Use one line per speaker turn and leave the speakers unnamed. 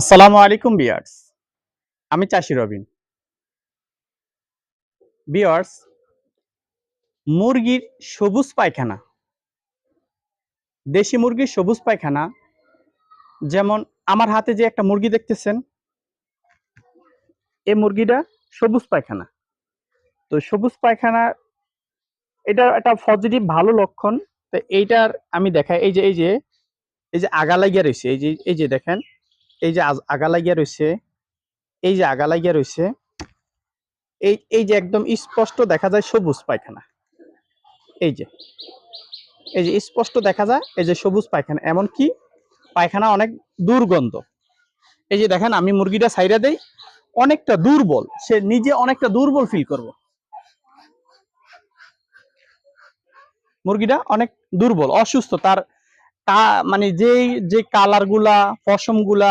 আসসালামু আলাইকুম, বিয়ার্স। আমি চাষি রবিন। বিয়ার্স, মুরগির সবুজ পায়খানা। দেশি মুরগির সবুজ পায়খানা, যেমন আমার হাতে যে একটা মুরগি দেখতেছেন, এই মুরগিটা সবুজ পায়খানা। তো সবুজ পায়খানা, এটা একটা পজিটিভ ভালো লক্ষণ। তো এইটার আমি দেখাই, এই যে এই যে এই যে আগা লাগিয়া রয়েছে এই যে এই যে দেখেন এই যে আগা লাগিয়া রয়েছে এই যে আগা লাগিয়া রয়েছে এই এই যে একদম স্পষ্ট দেখা যায় সবুজ পায়খানা। এই যে এই যে স্পষ্ট দেখা যায় এই যে সবুজ পায়খানা এমনকি পায়খানা অনেক দুর্গন্ধ। এই যে দেখেন, আমি মুরগিটা সাইডা দেই, অনেকটা দুর্বল, সে নিজে অনেকটা দুর্বল ফিল করব। মুরগিটা অনেক দুর্বল, অসুস্থ, তার মানে যে কালারগুলা, পশমগুলা